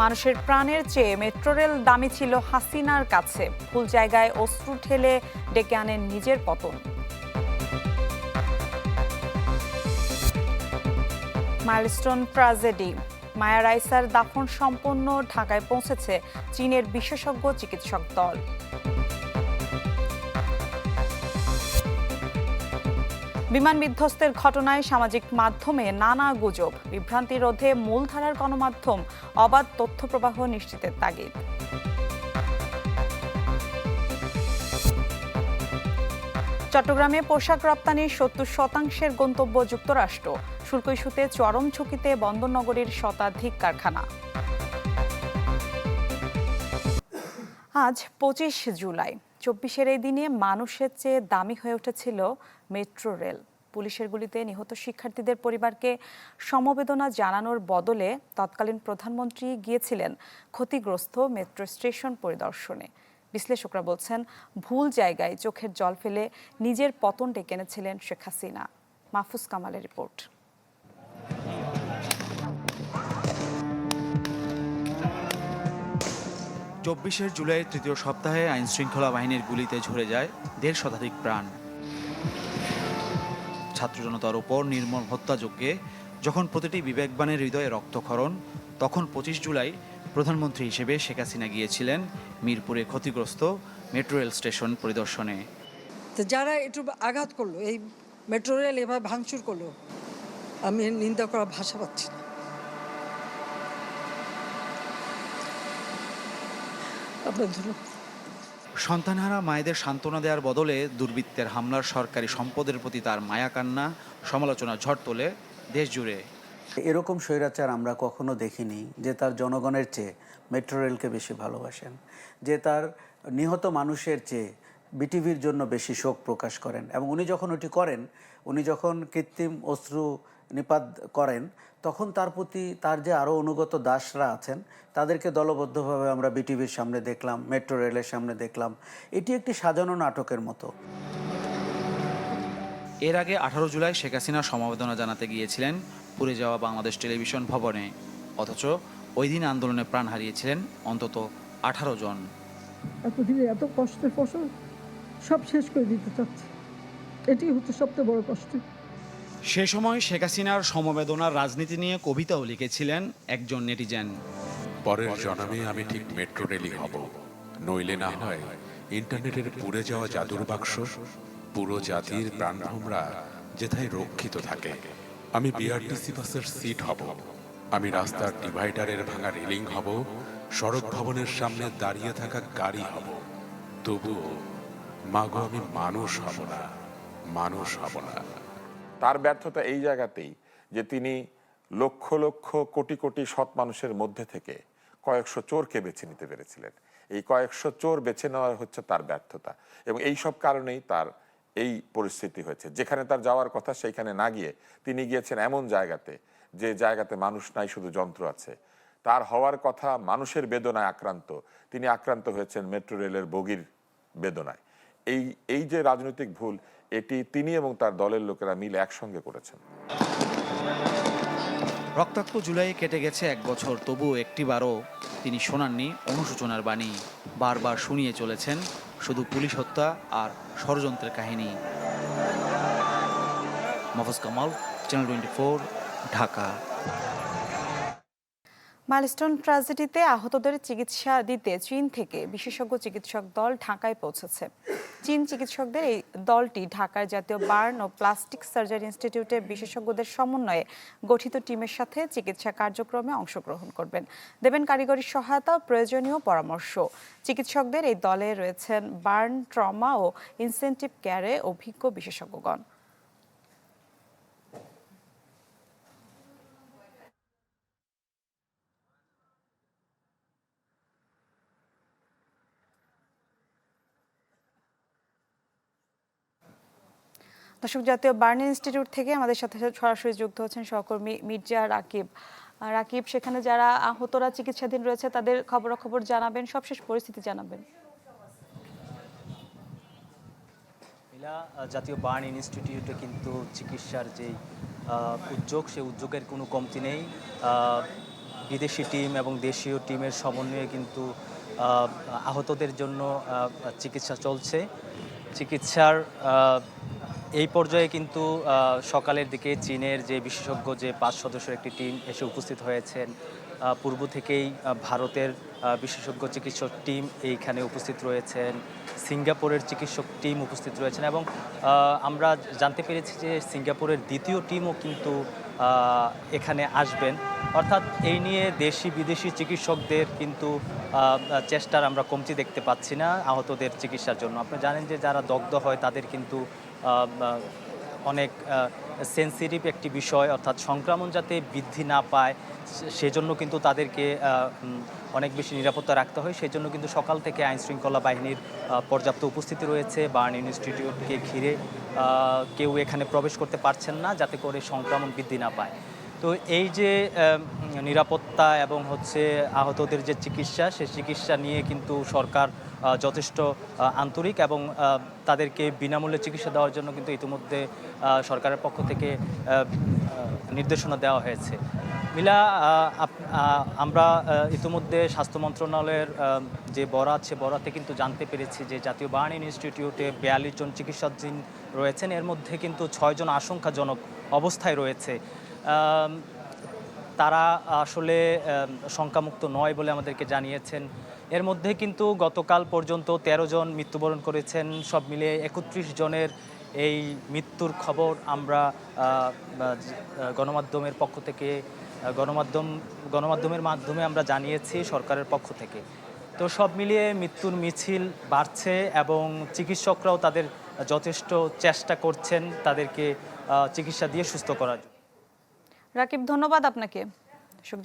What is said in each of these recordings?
মানুষের প্রাণের চেয়ে মেট্রো রেল দামি ছিল হাসিনার কাছে। ভুল জায়গায় অশ্রু ঠেলে ডেকে আনেন নিজের পতন। মাইলস্টোন ট্রাজেডি, মায়া রাইসার দাফন সম্পন্ন ঢাকায় পৌঁছেছে চীনের বিশেষজ্ঞ চিকিৎসক দল। বিমান বিধ্বস্তের ঘটনায় সামাজিক মাধ্যমে নানা গুজব। বিভ্রান্তি রোধে মূলধারার গণমাধ্যম অবাধ তথ্য প্রবাহ নিশ্চিতের তাগিদ। চট্টগ্রামে পোশাক রপ্তানির সত্তর শতাংশের গন্তব্য যুক্তরাষ্ট্র। শুল্ক ইস্যুতে চরম ঝুঁকিতে বন্দরনগরীর শতাধিক কারখানা। আজ পঁচিশ জুলাই। চব্বিশের এই দিনে মানুষের চেয়ে দামি হয়ে উঠেছিল মেট্রো রেল। পুলিশের গুলিতে নিহত শিক্ষার্থীদের পরিবারকে সমবেদনা জানানোর বদলে তৎকালীন প্রধানমন্ত্রী গিয়েছিলেন ক্ষতিগ্রস্ত মেট্রো স্টেশন পরিদর্শনে। বিশ্লেষকরা বলছেন, ভুল জায়গায় চোখের জল ফেলে নিজের পতন ডেকে এনেছিলেন শেখ হাসিনা। মাহফুজ কামালের রিপোর্ট। চব্বিশের জুলাইয়ের তৃতীয় সপ্তাহে আইনশৃঙ্খলা বাহিনীর গুলিতে ঝরে যায় দেড় শতাধিক প্রাণ। ছাত্র জনতার উপর নির্মম হত্যাযজ্ঞে যখন প্রতিটি বিবেকবানের হৃদয়ে রক্তক্ষরণ, তখন পঁচিশ জুলাই প্রধানমন্ত্রী হিসেবে শেখ হাসিনা গিয়েছিলেন মিরপুরে ক্ষতিগ্রস্ত মেট্রো রেল স্টেশন পরিদর্শনে। যারা একটু আঘাত করল, এই মেট্রো রেল এভাবে ভাঙচুর করল, আমি নিন্দা করার ভাষা পাচ্ছি না। আপনার ধন্যবাদ। সন্তানহারা মায়েদের সান্ত্বনা দেওয়ার বদলে দুর্বৃত্তের হামলার সরকারি সম্পদের প্রতি তার মায়াকান্না, সমালোচনা ঝড় তোলে দেশ জুড়ে এরকম স্বৈরাচার আমরা কখনো দেখিনি যে তার জনগণের চেয়ে মেট্রো রেলকে বেশি ভালোবাসেন, যে তার নিহত মানুষের চেয়ে বিটিভির জন্য বেশি শোক প্রকাশ করেন। এবং উনি যখন ওটি করেন, উনি যখন কৃত্রিম অশ্রু নিপাত করেন তখন তার প্রতি তার যে আরও অনুগত দাসরা আছেন তাদেরকে দলবদ্ধভাবে আমরা বিটিভির সামনে দেখলাম মেট্রো রেলের সামনে দেখলাম। এটি একটি সাজানো নাটকের মতো। এর আগে আঠারো জুলাই শেখ হাসিনা সমবেদনা জানাতে গিয়েছিলেন পুড়ে যাওয়া বাংলাদেশ টেলিভিশন ভবনে। অথচ ওই দিন আন্দোলনে প্রাণ হারিয়েছিলেন অন্তত আঠারো জন। এতদিনে এত কষ্টের ফসল সব শেষ করে দিতে চাচ্ছে। এটি হচ্ছে সবচেয়ে বড় কষ্ট। সে সময় শেখ হাসিনার সমবেদনার রাজনীতি নিয়ে কবিতাও লিখেছিলেন একজন নেটিজেন। পরের জন্মে আমি ঠিক মেট্রো রেলই হব। নইলে না হয় ইন্টারনেটের পুড়ে যাওয়া জাদুর বাক্স, পুরো জাতির প্রাণভোমরা যেথায় রক্ষিত থাকে। আমি বিআরটিসি বাসের সিট হব। আমি রাস্তার ডিভাইডারের ভাঙা রেলিং হব। সড়ক ভবনের সামনে দাঁড়িয়ে থাকা গাড়ি হব। তবুও মাগো আমি মানুষ হব না, মানুষ হব না। তার ব্যর্থতা এই জায়গাতেই যে তিনি লক্ষ লক্ষ কোটি কোটি সৎ মানুষের মধ্যে থেকে কয়েকশো চোরকে বেছে নিতে পেরেছিলেন। এই কয়েকশো চোর বেছে নেওয়া হচ্ছে তার ব্যর্থতা এবং এই সব কারণেই তার এই পরিস্থিতি হয়েছে। যেখানে তার যাওয়ার কথা সেইখানে না গিয়ে তিনি গিয়েছেন এমন জায়গাতে যে জায়গাতে মানুষ নাই, শুধু যন্ত্র আছে। তার হওয়ার কথা মানুষের বেদনায় আক্রান্ত। তিনি আক্রান্ত হয়েছেন মেট্রো রেলের বগির বেদনায়। এই এই যে রাজনৈতিক ভুল এটি তিনি এবং তার দলের লোকেরা মিলে একসঙ্গে করেছেন। রক্তাক্ত জুলাই কেটে গেছে এক বছর, তবুও একটিবারও তিনি শোনাননি অনুশোচনার বাণী। বারবার শুনিয়ে চলেছেন শুধু পুলিশ হত্যা আর ষড়যন্ত্রের কাহিনী। Mofaz Kamal channel twenty Dhaka. Milestone ট্র্যাজেডিতে আহতদের চিকিৎসা দিতে চীন থেকে বিশেষজ্ঞ চিকিৎসক দল ঢাকায় পৌঁছেছে। চীন চিকিৎসকদের এই দলটি ঢাকার জাতীয় বার্ন ও প্লাস্টিক সার্জারি ইনস্টিটিউটে বিশেষজ্ঞদের সমন্বয়ে গঠিত টিমের সাথে চিকিৎসা কার্যক্রমে অংশগ্রহণ করবেন। দেবেন কারিগরি সহায়তা ও প্রয়োজনীয় পরামর্শ। চিকিৎসকদের এই দলে রয়েছেন বার্ন, ট্রমা ও ইনসেন্টিভ কেয়ারে অভিজ্ঞ বিশেষজ্ঞগণ। দর্শক জাতীয় বার্ন ইনস্টিটিউট থেকে আমাদের সাথে সরাসরি যুক্ত হচ্ছেন সহকর্মী মির্জা রাকিব। রাকিব, সেখানে যারা আহতরা চিকিৎসাধীন রয়েছে, তাদের খবরাখবর জানাবেন, সবশেষ পরিস্থিতি জানাবেন। জাতীয় বার্ন ইনস্টিটিউটে কিন্তু চিকিৎসার যে উদ্যোগ সেই উদ্যোগের কোনো কমতি নেই। বিদেশি টিম এবং দেশীয় টিমের সমন্বয়ে কিন্তু আহতদের জন্য চিকিৎসা চলছে। চিকিৎসার এই পর্যায়ে কিন্তু সকালের দিকে চীনের যে বিশেষজ্ঞ যে পাঁচ সদস্যের একটি টিম এসে উপস্থিত হয়েছেন পূর্ব থেকেই ভারতের বিশেষজ্ঞ চিকিৎসক টিম এইখানে উপস্থিত রয়েছেন, সিঙ্গাপুরের চিকিৎসক টিম উপস্থিত রয়েছেন এবং আমরা জানতে পেরেছি যে সিঙ্গাপুরের দ্বিতীয় টিমও কিন্তু এখানে আসবেন। অর্থাৎ এই নিয়ে দেশি বিদেশি চিকিৎসকদের কিন্তু চেষ্টার আমরা কমতি দেখতে পাচ্ছি না, আহতদের চিকিৎসার জন্য। আপনি জানেন যে যারা দগ্ধ হয় তাদের কিন্তু অনেক সেন্সিটিভ একটি বিষয়, অর্থাৎ সংক্রমণ যাতে বৃদ্ধি না পায় সেজন্য কিন্তু তাদেরকে অনেক বেশি নিরাপত্তা রাখতে হয়। সেই জন্য কিন্তু সকাল থেকে আইন শৃঙ্খলা বাহিনীর পর্যাপ্ত উপস্থিতি রয়েছে। বার্ন ইনস্টিটিউটকে ঘিরে কেউ এখানে প্রবেশ করতে পারছেন না, যাতে করে সংক্রমণ বৃদ্ধি না পায়। তো এই যে নিরাপত্তা এবং হচ্ছে আহতদের যে চিকিৎসা সেই চিকিৎসা নিয়ে কিন্তু সরকার যথেষ্ট আন্তরিক এবং তাদেরকে বিনামূল্যে চিকিৎসা দেওয়ার জন্য কিন্তু ইতিমধ্যে সরকারের পক্ষ থেকে নির্দেশনা দেওয়া হয়েছে। মিলা আমরা ইতিমধ্যে স্বাস্থ্য মন্ত্রণালয়ের যে বরাত, সে বরাতে কিন্তু জানতে পেরেছি যে জাতীয় বার্ন ইনস্টিটিউটে বিয়াল্লিশ জন চিকিৎসাধীন রয়েছেন। এর মধ্যে কিন্তু ছয়জন আশঙ্কাজনক অবস্থায় রয়েছে। তারা আসলে শঙ্কামুক্ত নয় বলে আমাদেরকে জানিয়েছেন। এর মধ্যে কিন্তু গতকাল পর্যন্ত ১৩ জন মৃত্যুবরণ করেছেন। সব মিলিয়ে একত্রিশ জনের এই মৃত্যুর খবর আমরা গণমাধ্যমের পক্ষ থেকে গণমাধ্যম, গণমাধ্যমের মাধ্যমে আমরা জানিয়েছি সরকারের পক্ষ থেকে। তো সব মিলিয়ে মৃত্যুর মিছিল বাড়ছে এবং চিকিৎসকরাও তাদের যথেষ্ট চেষ্টা করছেন তাদেরকে চিকিৎসা দিয়ে সুস্থ করার রাকিব ধন্যবাদ আপনাকে।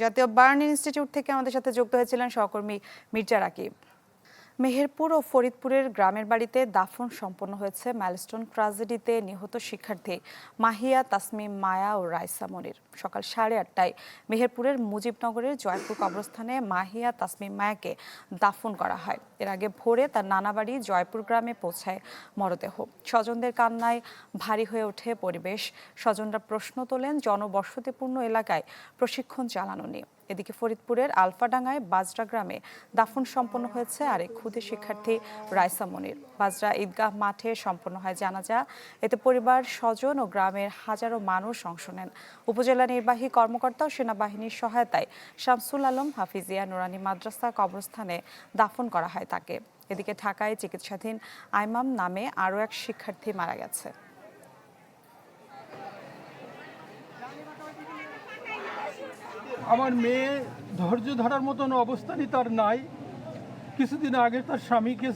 জাতীয় বার্ন ইনস্টিটিউট থেকে আমাদের সাথে যুক্ত হয়েছিলেন সহকর্মী মির্জা রাকিব। মেহেরপুর ও ফরিদপুরের গ্রামের বাড়িতে দাফন সম্পন্ন হয়েছে ম্যালস্টোন ট্রাজেডিতে নিহত শিক্ষার্থী মাহিয়া, তাসমিম, মায়া ও রাইসা মনির। সকাল সাড়ে আটটায় মেহেরপুরের মুজিবনগরের জয়পুর কবরস্থানে মাহিয়া, তাসমিম, মায়াকে দাফন করা হয়। এর আগে ভোরে তার নানা বাড়ি জয়পুর গ্রামে পৌঁছায় মরদেহ। স্বজনদের কান্নায় ভারী হয়ে ওঠে পরিবেশ। স্বজনরা প্রশ্ন তোলেন, জনবসতিপূর্ণ এলাকায় প্রশিক্ষণ চালানো নিয়ে এদিকে ফরিদপুরের আলফাডাঙ্গায় বাজরা গ্রামে দাফন সম্পন্ন হয়েছে আরেক খুদে শিক্ষার্থী রাইসা মনির। বাজরা ঈদগাহ মাঠে সম্পন্ন হয় জানাজা। এতে পরিবার, স্বজন ও গ্রামের হাজারো মানুষ অংশ নেন। উপজেলা নির্বাহী কর্মকর্তা ও সেনাবাহিনীর সহায়তায় শামসুল আলম, হাফিজিয়া নুরানি মাদ্রাসা কবরস্থানে দাফন করা হয় তাকে। এদিকে ঢাকায় চিকিৎসাধীন আইমাম নামে আরও এক শিক্ষার্থী মারা গেছে। আমার মেয়ে ধৈর্য ধরার মতন অবস্থানই তার নাই। কিছুদিন আগে তার স্বামীকে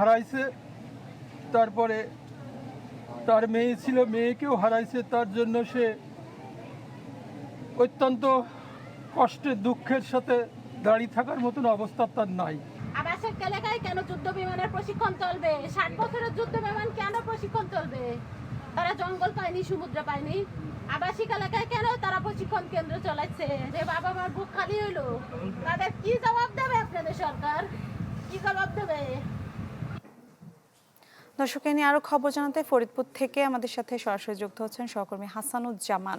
হারাইছে, তারপরে তার মেয়ে ছিল, মেয়েকেও হারাইছে, তার জন্য সে অত্যন্ত কষ্টের দুঃখের সাথে দাঁড়িয়ে থাকার মতন অবস্থা তার নাই। এলাকায় কেন যুদ্ধ বিমানের প্রশিক্ষণ চলবে? ষাট বছরের যুদ্ধ বিমান কেন প্রশিক্ষণ চলবে? তারা জঙ্গল পায়নি, সমুদ্র পায়নি। আবাসিক এলাকায় কেন তারা প্রশিক্ষণ কেন্দ্র চলাচ্ছে? যে বাবা মার বুক খালি হইল। তাদের কি জবাব দেবে আপনাদের সরকার? কি জবাব দেবে? দর্শক নিয়ে আরও খবর জানাতে ফরিদপুর থেকে আমাদের সাথে সরাসরি যুক্ত হচ্ছেন সহকর্মী হাসানুজ্জামান।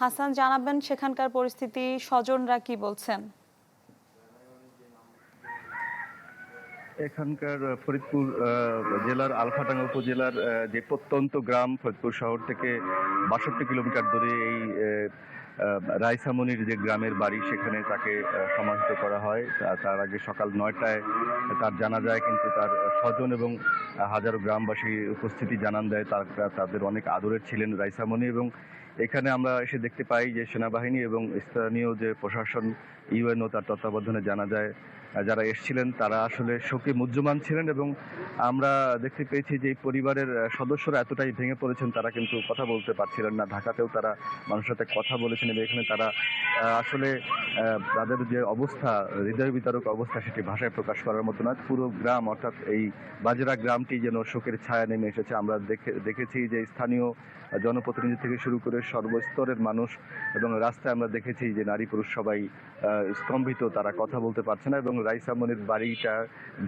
হাসান, জানাবেন সেখানকার পরিস্থিতি, স্বজনরা কি বলছেন? এখানকার ফরিদপুর জেলার আলফাটাঙ্গা উপজেলার যে প্রত্যন্ত গ্রাম ফরিদপুর শহর থেকে বাষট্টি কিলোমিটার দূরে এই রাইসামনির যে গ্রামের বাড়ি, সেখানে তাকে সমাহিত করা হয়। তার আগে সকাল নয়টায় তার জানা যায়, কিন্তু তার স্বজন এবং হাজারো গ্রামবাসী উপস্থিতি জানান দেয়। তার, তাদের অনেক আদরের ছিলেন রাইসামনি এবং এখানে আমরা এসে দেখতে পাই যে সেনাবাহিনী এবং স্থানীয় যে প্রশাসন, ইউএনও তার তত্ত্বাবধানে জানা যায় যারা এসেছিলেন, তারা আসলে শোকে মুহ্যমান ছিলেন এবং আমরা দেখতে পেয়েছি যে পরিবারের সদস্যরা এতটাই ভেঙে পড়েছেন, তারা কিন্তু কথা বলতে পারছিলেন না। ঢাকাতেও তারা মানুষের সাথে কথা বলেছেন এবং এখানে তারা আসলে তাদের যে অবস্থা, হৃদয় বিতারক অবস্থা সেটি ভাষায় প্রকাশ করার মতো নয়। পুরো গ্রাম, অর্থাৎ এই বাজরা গ্রামটি যেন শোকের ছায়া নেমে এসেছে। আমরা দেখে, দেখেছি যে স্থানীয় জনপ্রতিনিধি থেকে শুরু করে সর্বস্তরের মানুষ এবং রাস্তায় আমরা দেখেছি যে নারী পুরুষ সবাই স্তম্ভিত, তারা কথা বলতে পারছে না এবং রাইসামনির বাড়িটা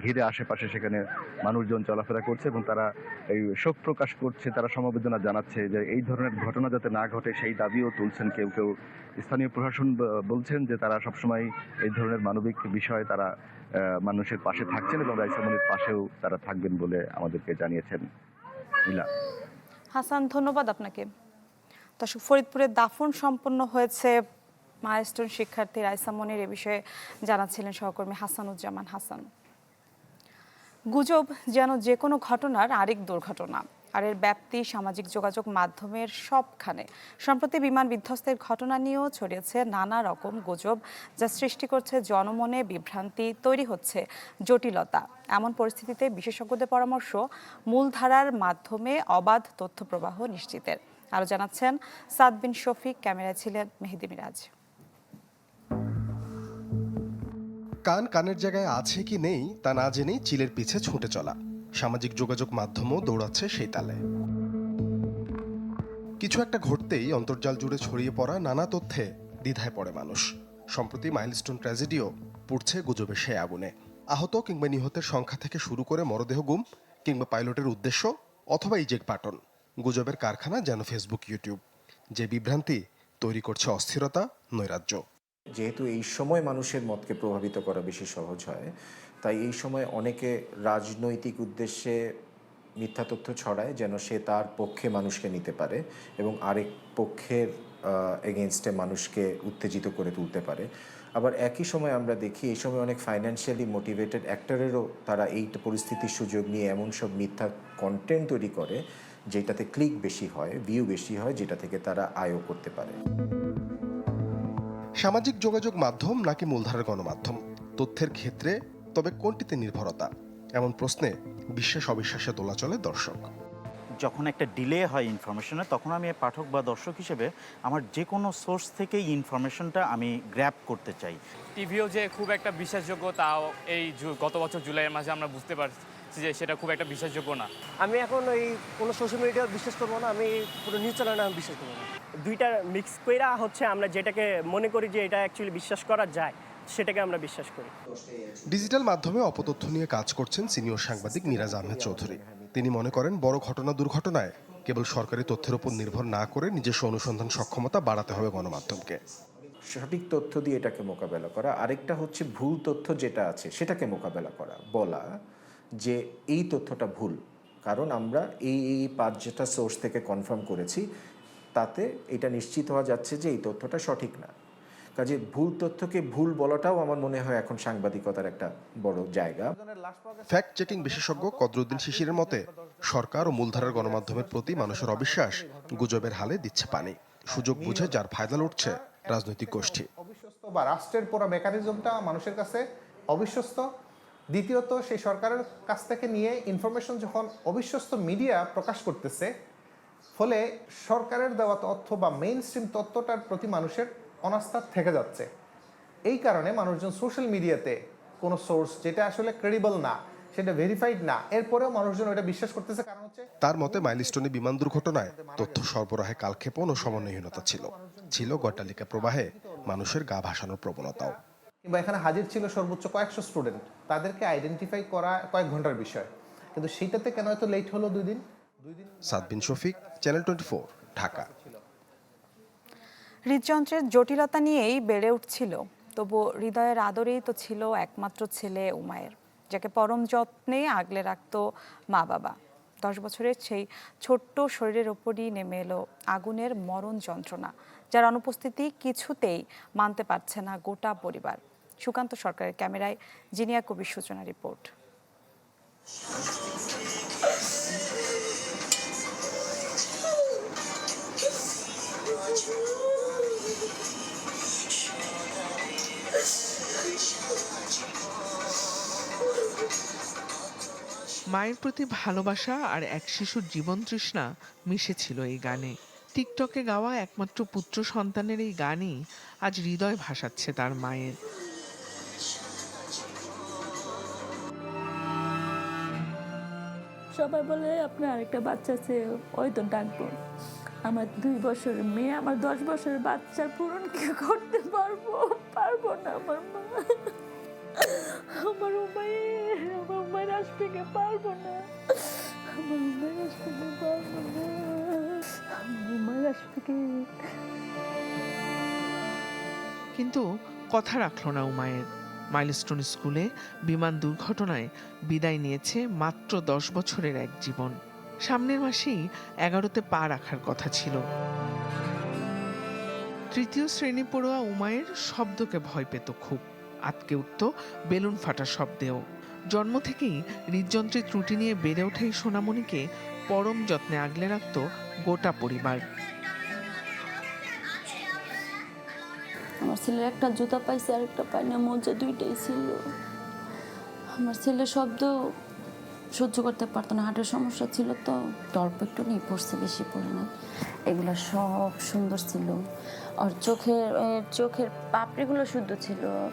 ঘিরে আশেপাশে সেখানে মানুষজন চলাফেরা করছে এবং তারা এই শোক প্রকাশ করছে, তারা সমবেদনা জানাচ্ছে যে এই ধরনের ঘটনা যাতে না ঘটে, সেই দাবিও তুলছেন কেউ কেউ। তো স্থানীয় প্রশাসন বলছেন যে তারা সবসময় এই ধরনের মানবিক বিষয়ে তারা মানুষের পাশে থাকছেন এবং রাইসামনির পাশেও তারা থাকবেন বলে আমাদেরকে জানিয়েছেন নীলা। হাসান, ধন্যবাদ আপনাকে। দর্শক, ফরিদপুরে দাফন সম্পন্ন হয়েছে মাইলস্টোন শিক্ষার্থী রাইসামনির এ বিষয়ে জানাচ্ছিলেন সহকর্মী হাসানুজ্জামান হাসান। গুজব যেন যে কোনো ঘটনার আরেক দুর্ঘটনা। আর এর ব্যাপ্তি সামাজিক যোগাযোগ মাধ্যমের সবখানে। সম্প্রতি বিমান বিধ্বস্তের ঘটনা নিয়েও ছড়িয়েছে নানা রকম গুজব যা সৃষ্টি করছে জনমনে বিভ্রান্তি, তৈরি হচ্ছে জটিলতা। এমন পরিস্থিতিতে বিশেষজ্ঞদের পরামর্শ, মূলধারার মাধ্যমে অবাধ তথ্য প্রবাহ নিশ্চিতের। আরও জানাচ্ছেন সাদবিন শফিক, ক্যামেরায় ছিলেন মেহেদি মিরাজ। কান কানের জায়গায় আছে কি নেই তা না জেনেই চিলের পিছে ছুটে চলা। সামাজিক যোগাযোগ মাধ্যমও দৌড়াচ্ছে সেই তালে। কিছু একটা ঘটতেই অন্তর্জাল জুড়ে ছড়িয়ে পড়া নানা তথ্যে দ্বিধায় পড়ে মানুষ। সম্প্রতি মাইলস্টোন ট্র্যাজেডিও পুড়ছে গুজবে সে আগুনে। আহত কিংবা নিহতের সংখ্যা থেকে শুরু করে মরদেহ গুম কিংবা পাইলটের উদ্দেশ্য অথবা ইজেক পাটন। গুজবের কারখানা যেন ফেসবুক, ইউটিউব। যে বিভ্রান্তি তৈরি করছে অস্থিরতা, নৈরাজ্য। যেহেতু এই সময় মানুষের মতকে প্রভাবিত করা বেশি সহজ হয় তাই এই সময় অনেকে রাজনৈতিক উদ্দেশ্যে মিথ্যা তথ্য ছড়ায় যেন সে তার পক্ষে মানুষকে নিতে পারে এবং আরেক পক্ষের এগেনস্টে মানুষকে উত্তেজিত করে তুলতে পারে। আবার একই সময় আমরা দেখি এই সময় অনেক ফাইন্যান্সিয়ালি মোটিভেটেড অ্যাক্টরেরও তারা এই পরিস্থিতির সুযোগ নিয়ে এমন সব মিথ্যা কন্টেন্ট তৈরি করে যেটাতে ক্লিক বেশি হয় ভিউ বেশি হয়, যেটা থেকে তারা আয়ও করতে পারে। সামাজিক যোগাযোগ মাধ্যম নাকি মূলধারার গণমাধ্যম? তথ্যের ক্ষেত্রে তবে কোনটিতে নির্ভরতা? এমন প্রশ্নে বিশ্বাস অবিশ্বাসে তোলা চলে দর্শক। যখন একটা ডিলে হয় ইনফরমেশনে তখন আমি পাঠক বা দর্শক হিসেবে আমার যে কোনো সোর্স থেকেই ইনফরমেশনটা আমি গ্র্যাপ করতে চাই। টিভিও যে খুব একটা বিশ্বাসযোগ্য তাও এই গত বছর জুলাইয়ের মাসে আমরা বুঝতে পারছি যে সেটা খুব একটা বিশ্বাসযোগ্য না। আমি এখন ওই কোনো সোশ্যাল মিডিয়া বিশ্বাস করব না আমি পুরো নিউজ চ্যানেলে আমি বিশ্বাস করব না। দুইটা মিক্স কইরা হচ্ছে আমরা যেটাকে মনে করি যে এটা অ্যাকচুয়ালি বিশ্বাস করা যায়। সেটাকে আমরা বিশ্বাস করি। ডিজিটাল মাধ্যমে অপতথ্য নিয়ে কাজ করছেন সিনিয়র সাংবাদিক মিরাজ আহমেদ চৌধুরী। তিনি মনে করেন বড় ঘটনা দুর্ঘটনায় কেবল সরকারি তথ্যের উপর নির্ভর না করে নিজস্ব অনুসন্ধান সক্ষমতা বাড়াতে হবে গণমাধ্যমকে। সঠিক তথ্য দিয়ে এটাকে মোকাবেলা করা। আরেকটা হচ্ছে ভুল তথ্য যেটা আছে সেটাকে মোকাবেলা করা। বলা যে এই তথ্যটা ভুল কারণ আমরা এই এই পাঁচ যেটা সোর্স থেকে কনফার্ম করেছি তাতে এটা নিশ্চিত হওয়া যাচ্ছে যে এই তথ্যটা সঠিক না। কাজে ভুল তথ্যকে ভুল বলাটাও আমার মনে হয় এখন সাংবাদিকতার একটা বড় জায়গা। ফ্যাক্ট চেকিং বিশেষজ্ঞ কদরুদ্দিন শিশিরের মতে সরকার ও মূলধারার গণমাধ্যমের প্রতি মানুষের অবিশ্বাস গুজবের হালে দিচ্ছে পানি। সুযোগ বুঝে যার ফায়দা লুটছে রাজনৈতিক গোষ্ঠী। অবিশ্বস্ত বা রাষ্ট্রের পুরো মেকানিজমটা মানুষের কাছে অবিশ্বস্ত। দ্বিতীয়ত সেই সরকারের কাছ থেকে নিয়ে ইনফরমেশন যখন অবিশ্বস্ত মিডিয়া প্রকাশ করতেছে ফলে সরকারের দেওয়া তথ্য বা মেইন স্ট্রিম তথ্যটার প্রতি মানুষের অনাস্থা থেকে যাচ্ছে। এই কারণে মানুষজন সোশ্যাল মিডিয়াতে কোনো সোর্স যেটা আসলে ক্রেডিবল না সেটা ভেরিফাইড না এরপরেও মানুষজন ওটা বিশ্বাস করতেছে কারণ হচ্ছে তার মতে মাইলস্টোনে বিমান দুর্ঘটনায় তথ্য সরবরাহে কালক্ষেপণ ও সমন্বয়হীনতা ছিল। ছিল গটালিকা প্রবাহে মানুষের গা ভাসানোর প্রবণতাও। কিংবা এখানে হাজির ছিল সর্বোচ্চ কয়েকশো স্টুডেন্ট তাদেরকে আইডেন্টিফাই করা কয়েক ঘণ্টার বিষয়। কিন্তু সেটাতে কেন এত লেট হলো দুই দিন? Sadbin Shafiq channel twenty Dhaka. হৃদযন্ত্রের জটিলতা নিয়েই বেড়ে উঠছিল। তবু হৃদয়ের আদরেই তো ছিল একমাত্র ছেলে উমায়ের যাকে পরম যত্নে আগলে রাখত মা বাবা। দশ বছরের সেই ছোট্ট শরীরের ওপরই নেমে এলো আগুনের মরণ যন্ত্রণা, যার অনুপস্থিতি কিছুতেই মানতে পারছে না গোটা পরিবার। সুকান্ত সরকারের ক্যামেরায় জিনিয়া কবির সূচনা রিপোর্ট। মায়ের প্রতি ভালোবাসা আর এক শিশুর জীবন তৃষ্ণা মিশেছিল এই গানে। টিকটকে গাওয়া একমাত্র পুত্র সন্তানের এই গানই আজ হৃদয় ভাসাচ্ছে তার মায়ের। সবাই বলে, আপনার আরেকটা বাচ্চা আছে, ওই তো ডাকবো। আমার দুই বছরের মেয়ে, আমার দশ বছরের বাচ্চার পূরণ কি করতে পারব? পারব না আমার মা। আমার আমার উমায়ের আসবে কে পারব না। আমার উমায়ের আসবে কে পারব না। আসবে কিন্তু কথা রাখল না উমায়ের। মাইলস্টোন স্কুলে বিমান দুর্ঘটনায় বিদায় নিয়েছে মাত্র দশ বছরের এক জীবন। সামনের মাসেই এগারোতে পা রাখার কথা ছিল। তৃতীয় শ্রেণি পড়ুয়া উমায়ের শব্দকে ভয় পেত খুব। আতকে উঠত বেলুন ফাটা শব্দেও। জন্ম থেকেই হৃদযন্ত্রের ত্রুটি নিয়ে বেড়ে ওঠা এই সোনামণিকে, পরম যত্নে আগলে রাখত গোটা পরিবার। আমার ছেলের একটা জুতা পাইছে, আর একটা পাই না মজ্জা দুইটাই ছিল। আমার ছেলে শব্দ সহ্য করতে পারতো না হার্টের সমস্যা ছিল তো। অল্প একটু নিয়ে পড়ছে, বেশি পড়ে না এগুলো সব সুন্দর ছিল। আর চোখের চোখের পাপড়িগুলো শুদ্ধ ছিল।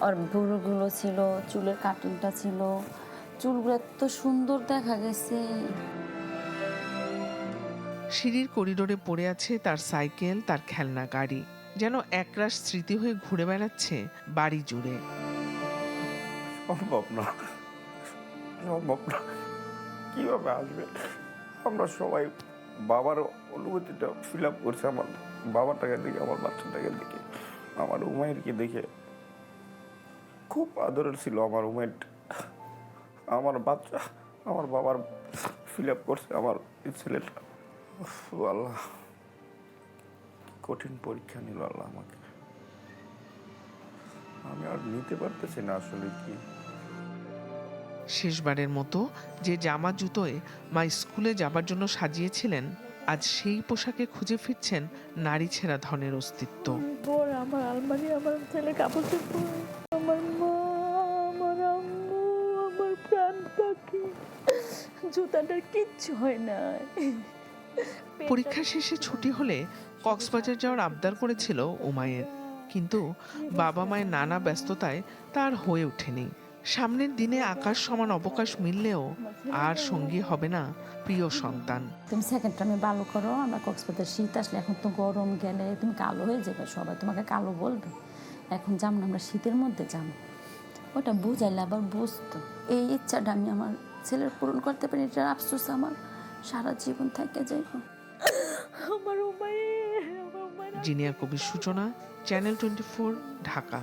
আর ভুরুগুলো ছিল চুলের কাটিংটা ছিল। চুলগুলো এত সুন্দর দেখা গেছে। সিঁড়ির করিডোরে পড়ে আছে তার সাইকেল তার খেলনা গাড়ি। যেন একরাশ স্মৃতি হয়ে ঘুরে বেড়াচ্ছে বাড়ি জুড়ে। সম্ভব না। সম্ভব না। কীভাবে আসবে? আমরা সবাই বাবার অনুভূতিটা ফিল আপ করছি আমার। বাবাটাকে দেখে, আমার বাচ্চাটাকে দেখে, আমার উমায়েরকে দেখে খুব আদরের ছিল আমার উমাইর। আমার বাচ্চা, আমার বাবার ফিল আপ করছে আমার ছেলেটা। আল্লাহ কঠিন পরীক্ষা নিল আল্লাহ আমাকে। আমি আর নিতে পারতেছি না আসলে কি। শেষবারের মতো যে জামা জুতোয় মা স্কুলে যাবার জন্য সাজিয়েছিলেন আজ সেই পোশাকে খুঁজে ফিরছেন নারী ছেঁড়া ধনের অস্তিত্ব। আমার আলমারি আমার ছেলে কাপড় আমার মা আমার আম্মু আমার প্রাণ পাখি। জুতাটার কিচ্ছু হয় না। পরীক্ষা শেষে ছুটি হলে কক্সবাজার যাওয়ার আবদার করেছিল উমায়ের কিন্তু বাবা মায়ের নানা ব্যস্ততায় তার হয়ে ওঠেনি। সামনের দিনে আকাশ সমান অবকাশ মিললেও আর সঙ্গী হবে না প্রিয় সন্তান। তুমি সেকেন্ড টাইমে ভালো করো আমরা কক্সবাজার শীত আসলে এখন তো গরম গেলে তুমি কালো হয়ে যাবে সবাই তোমাকে কালো বলবে। এখন যাম না আমরা শীতের মধ্যে যাম। ওটা বুঝাইলে আবার বুঝতো। এই ইচ্ছাটা আমি আমার ছেলের পূরণ করতে পারি এটার আফসোস আমার সারা জীবন থেকে যাইব। আমার জিনিয়া কবির সূচনা চ্যানেল টোয়েন্টি ঢাকা।